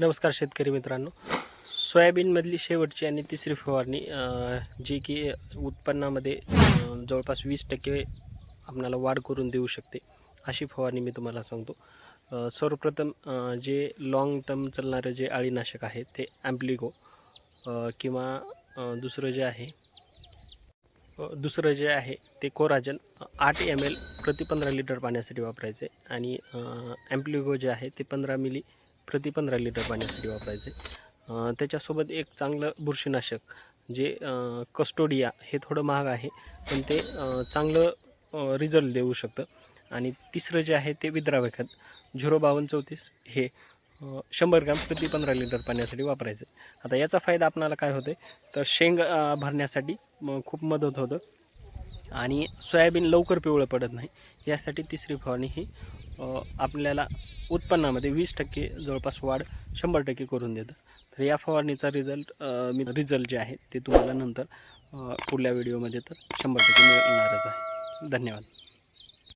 नमस्कार शेतकरी मित्रांनो. सोयाबीनमधली शेवटची आणि तिसरी फवारणी जी की उत्पन्नामध्ये जवळपास वीस टक्के आपणाला वाढ करून देऊ शकते अशी फवारणी मी तुम्हाला सांगतो. सर्वप्रथम जे लाँग टर्म चालणारं जे अळीनाशक आहे ते ॲम्प्लिगो किंवा दुसरं जे आहे दुसरं जे आहे ते कोराजन आठ एम एल प्रति पंधरा लिटर पाण्यासाठी वापरायचे आणि ॲम्प्लिगो जे आहे ते पंधरा मिली प्रति पंधरा लिटर पाण्यासाठी वापरायचे. त्याच्यासोबत एक चांगलं बुरशीनाशक जे कस्टोडिया हे थोडं महाग आहे पण ते चांगलं रिझल्ट देऊ शकतं. आणि तिसरं जे आहे ते विद्राव्य खत झिरो बावन्न चौतीस हे शंभर ग्रॅम प्रति पंधरा लिटर पाण्यासाठी वापरायचं. आता याचा फायदा आपणाला काय होते तर शेंग भरण्यासाठी खूप मदत होतं. आणि सोयाबीन लवकर पिवळं पडत नाही. यासाठी तिसरी फवारणी ही आपल्याला उत्पन्नामध्ये वीस टक्के जवळपास वाढ शंभर टक्के करून देतं. तर या फवारणीचा रिझल्ट मी रिझल्ट जे आहे ते तुम्हाला नंतर पुढल्या व्हिडिओमध्ये तर शंभर टक्के मिळणारच आहे. धन्यवाद.